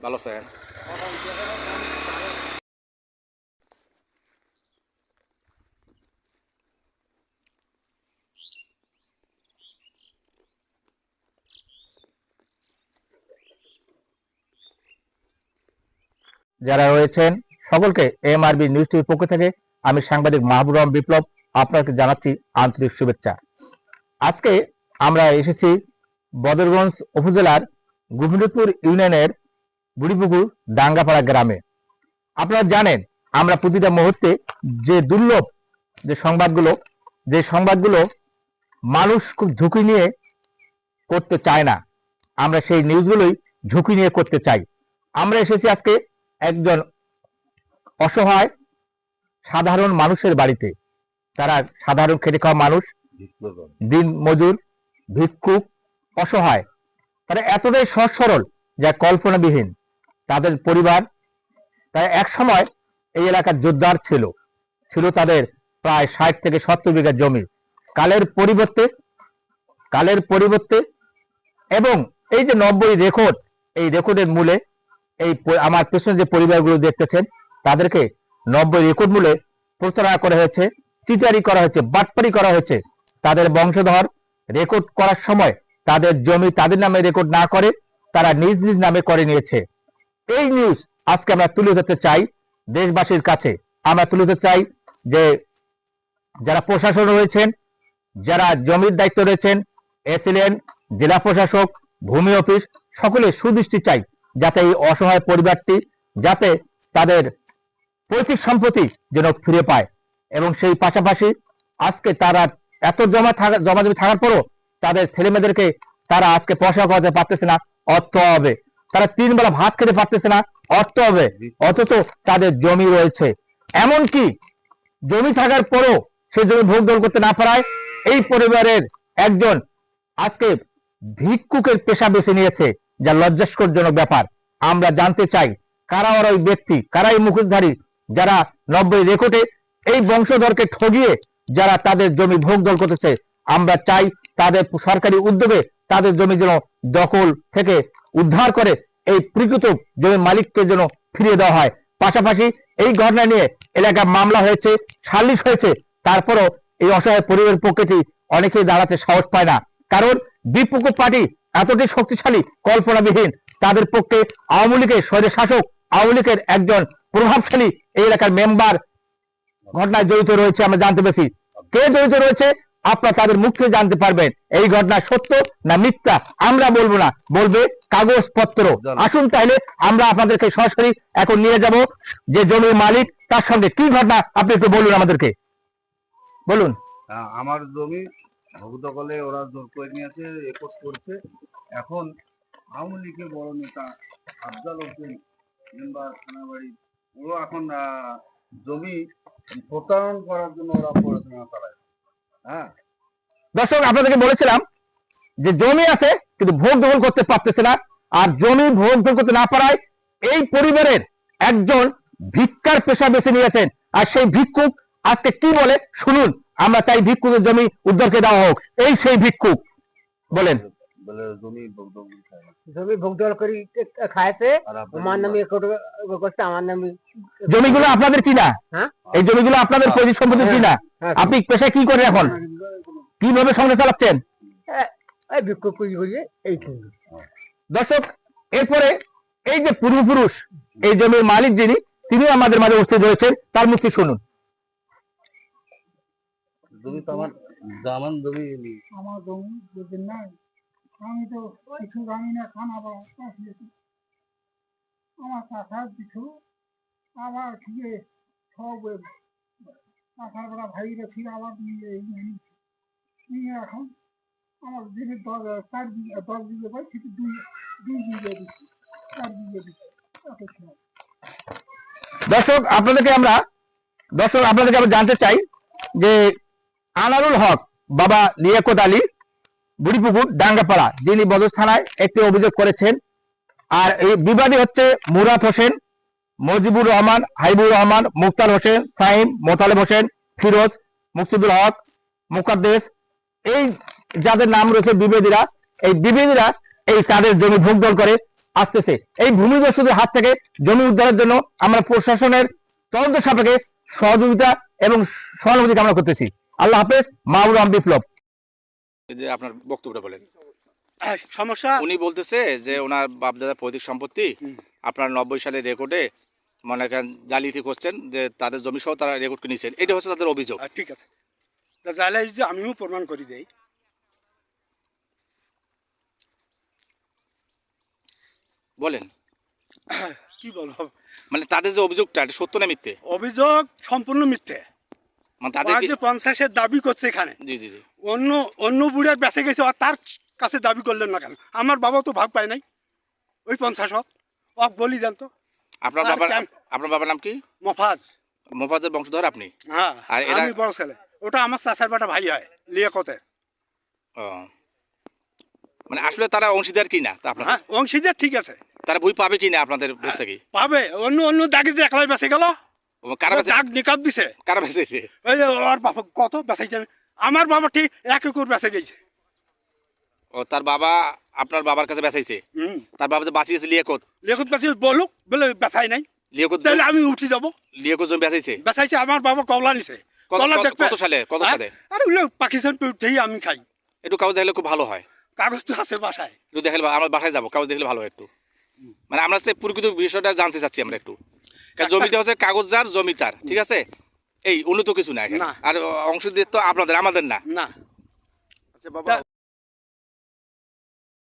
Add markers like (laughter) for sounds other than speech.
ভালো, স্যার। যারা রয়েছেন, সকলকে এমআরবি নিউজ টিভির পক্ষ থেকে আমি সাংবাদিক মাহবুব রহমান বিপ্লব আপনাকে জানাচ্ছি আন্তরিক শুভেচ্ছা। আজকে আমরা এসেছি বদরগঞ্জ উপজেলার গোবিন্দপুর ইউনিয়নের বুড়িপুকুর ডাঙ্গাপাড়া গ্রামে। আপনারা জানেন, আমরা প্রতিটা মুহূর্তে যে দুর্লভ যে সংবাদগুলো যে সংবাদগুলো মানুষ খুব ঝুঁকি নিয়ে করতে চায় না, আমরা সেই নিউজগুলোই ঝুঁকি নিয়ে করতে চাই। আমরা এসেছি আজকে একজন অসহায়, সাধারণ মানুষের বাড়িতে। তারা সাধারণ খেটে খাওয়া মানুষ, দিন মজুর, ভিক্ষুক, অসহায়। তারা এতটাই সহজ সরল যা কল্পনাবিহীন। তাদের পরিবার। তাই এক সময় এই এলাকার জোরদার ছিল। ছিল তাদের প্রায় ষাট থেকে সত্তর বিঘা জমি। কালের পরিবর্তে কালের পরিবর্তে এবং এই যে নব্বই রেকর্ড এই রেকর্ডের মূলে এই আমার পেছনে যে পরিবারগুলো দেখতেছেন, তাদেরকে নব্বই রেকর্ড মূলে প্রতারণা করা হয়েছে চিটারি করা হয়েছে, বাটপারি করা হয়েছে। তাদের বংশধর রেকর্ড করার সময় তাদের জমি তাদের নামে রেকর্ড না করে তারা নিজ নিজ নামে করে নিয়েছে। এই নিউজ আজকে আমরা তুলে ধরতে চাই দেশবাসীর কাছে। আমরা তুলে ধরতে চাই যে যারা প্রশাসন রয়েছেন, যারা জমির দায়িত্ব রয়েছেন এসিলেন জেলা প্রশাসক, ভূমি অফিস, সকলে সুদৃষ্টি চাই যাতে এই অসহায় পরিবারটি যাতে তাদের পৈতৃক সম্পত্তি যেন ফিরে পায়। এবং সেই পাশাপাশি আজকে তারা এত জমা থাকা, জমা জমি থাকার পরও তাদের ছেলে মেয়েদেরকে তারা আজকে পয়সা করতে পারতেছে না, অর্থ হবে তারা তিন বেলা ভাত খেতে পারতেছে না। অর্থ হবে, অথচ তাদের জমি রয়েছে। এমনকি জমি থাকার পরও সে জমি ভোগ দল করতে না পারায় এই পরিবারের একজন আজকে ভিক্ষুকের পেশা বেছে নিয়েছে, যা লজ্জাস্করজনক ব্যাপার। আমরা জানতে চাই, কারা ওরা ওই ব্যক্তি কারা এই মুখোশধারী যারা নব্বই রেকর্ডে এই বংশধরকে ঠগিয়ে যারা তাদের জমি ভোগ দল করতেছে? আমরা চাই তাদের সরকারি উদ্যোগে তাদের জমি যেন দখল থেকে উদ্ধার করে এই প্রকৃত জমি মালিককে যেন ফিরিয়ে দেওয়া হয়। পাশাপাশি এই ঘটনা নিয়ে এলাকায় মামলা হয়েছে, সালিশ হয়েছে। তারপরও এই অসহায় পরিবারের পক্ষেটি অনেকেই দাঁড়াতে সাহস পায় না। কারণ বিপক্ষ পার্টি এতটাই শক্তিশালী, কল্পনাবিহীন, তাদের পক্ষে আওয়ামী লীগের স্বৈর শাসক, আওয়ামী লীগের একজন প্রভাবশালী এই এলাকার মেম্বার ঘটনায় জড়িত রয়েছে, আমরা জানতে পেরেছি। কে জড়িত রয়েছে? আপনারা তাদের মুখ জানতে পারবেন, এই ঘটনা সত্য না মিথ্যা, আমরা বলব না। বলবে কাগজপত্র। আসুন তাহলে আমরা আপনাদেরকে সরাসরি এখন নিয়ে যাব যে জমির মালিক তার সঙ্গে কি ঘটনা? আপনি একটু বলুন আমাদেরকে। বলুন। আমার জমি ভোগদখলে ওরা জোর করে নিয়েছে রেকর্ড করছে। এখন আওয়ামী লীগের বড় নেতা আফজাল হোসেন মেম্বার থানাবাড়ি ও এখন জমি প্রতারণ করার জন্য ওরা পড়াশোনা চালায়। হ্যাঁ? দর্শক আপনাদেরকে বলেছিলাম যে জমি আছে কিন্তু ভোগ দখল করতে পারতেছে না। আর জমি ভোগ দখল করতে না পারায় এই পরিবারের একজন ভিক্ষার পেশা বেছে নিয়েছেন। আর সেই ভিক্ষুক আজকে কি বলে? শুনুন আমরা চাই ভিক্ষুকের জমি উদ্ধারকে দেওয়া হোক। এই সেই ভিক্ষুক বলেন। জমি ভোগদখল খায় না। জমি ভোগদল করি খাইছে। আমার নামে একটু- করছে আমার নামে জমিগুলো আপনাদের কিনা? হ্যাঁ? এই জমিগুলো আপনাদের পৈতৃক সম্পত্তি কিনা? হ্যাঁ। আপনি পেশায় কি করেন এখন? কীভাবে সংসার চালাচ্ছেন? এই বিক্ষোভ করি করিয়ে এই দর্শক এরপরে এই যে পূর্বপুরুষ এই জমির মালিক যিনি তিনি আমাদের মাঝে উপস্থিত রয়েছেন। তার মুক্তি শুনুন। জমি তো আমার জমি জমি আমি তো কিছু জানি না খান আবার আমার কাকার কিছু আবার ফিরে সব কাকার বড় ভাই আবার নিয়ে। নিয়ে এখন আমার চার দশ সেটা দুই দুই দিচ্ছি চার দিচ্ছি দর্শক, আপনাদেরকে আমরা, দর্শক, আপনাদেরকে আমরা জানতে চাই যে আনারুল হক, বাবা লিয়াকত আলী, বুড়িপুকুর, ডাঙ্গাপাড়া, যিনি বদর থানায় একটি অভিযোগ করেছেন। আর এই বিবাদী হচ্ছে মুরাদ হোসেন, মজিবুর রহমান, হাইবুর রহমান, মুক্তার হোসেন, সাইম, মোতালেব হোসেন, ফিরোজ মুক্তিদুল হক, মুকাদ্দেস। এই যাদের নাম রয়েছে বিবেদীরা এই বিবেদীরা এই তাদের জমি ভোগদল করে আসতেছে। এই ভূমিদস্যুদের হাত থেকে জমি উদ্ধারের জন্য আমরা প্রশাসনের তদন্ত সাপেক্ষে সহযোগিতা এবং সহানুভূতি কামনা করতেছি। আল্লাহ হাফেজ মাহবুব বিপ্লব। যে আপনার বক্তব্যটা বলেন। (coughs) সমস্যা? উনি বলতেছে যে ওনার বাপদাদার পৈতৃক সম্পত্তি আপনার নব্বই সালের রেকর্ডে মনে করেন জালিয়াতি করছেন যে তাদের জমি সহ তারা রেকর্ড করে নিয়েছেন। এটা হচ্ছে তাদের অভিযোগ। ঠিক আছে। যে আমিও প্রমাণ করে দেই বলেন। কি বলব মানে তাদের যে অভিযোগটা এটা সত্য না মিথ্যে? অভিযোগ সম্পূর্ণ মিথ্যে। মানে তাদের যে পঞ্চাশের দাবি করছে এখানে জি জি জি। অন্য অন্য বুড়ে বেঁচে গেছে আর তার কাছে দাবি করলেন না কেন? আমার বাবা তো ভাগ পায় নাই ওই পঞ্চাশ হক। ওক বলি দেন তো। আপনার বাবার আপনার বাবার নাম কি? মফাজ। মোফাজের বংশধর আপনি? হ্যাঁ আর এরা- আমি বড় ছেলে। ওটা আমার চাচার বাটা ভাই হয় লিয়াকতে ও। মানে আসলে তারা অংশীদার কি না আপনার হ্যাঁ অংশীদার ঠিক আছে। তারা বই পাবে কি না আপনাদের ভেতর থেকে পাবে। অন্য অন্য দাগে যে একলাই বেঁচে গেল কারা বেঁচে দাগ নিকাপ দিছে। কারা বেঁচেছে? ওই যে ওর বাবা কত বেঁচাইছে আমার বাবা ঠিক এক একর বেঁচে গেছে। ও তার বাবা আপনার বাবার কাছে বেঁচাইছে তার বাবা যে বাঁচিয়েছে লিয়াকত? লেখত বেঁচে বলুক বলে বেচাই নাই। লিয়াকত তাহলে আমি উঠি যাব। লিয়াকত জমি বেঁচাইছে বেচাইছে আমার বাবা কলা নিছে। কলা দেখবে কত সালে? কত হ্যাঁ? সালে? আরে ওগুলো পাকিস্তান উঠেই আমি খাই। একটু কাগজ দেখলে খুব ভালো হয়। কাগজ তো আছে বাসায়। একটু দেখলে আমরা বাসায় যাব কাগজ দেখলে ভালো হয় একটু। মানে আমরা সে প্রকৃত বিষয়টা জানতে চাচ্ছি আমরা একটু। জমিটা হচ্ছে কাগজ যার জমি তার ঠিক আছে? এই উন্নত কিছু নাই না। আর অংশ দিয়ে তো আপনাদের আমাদের না। না। আচ্ছা বাবা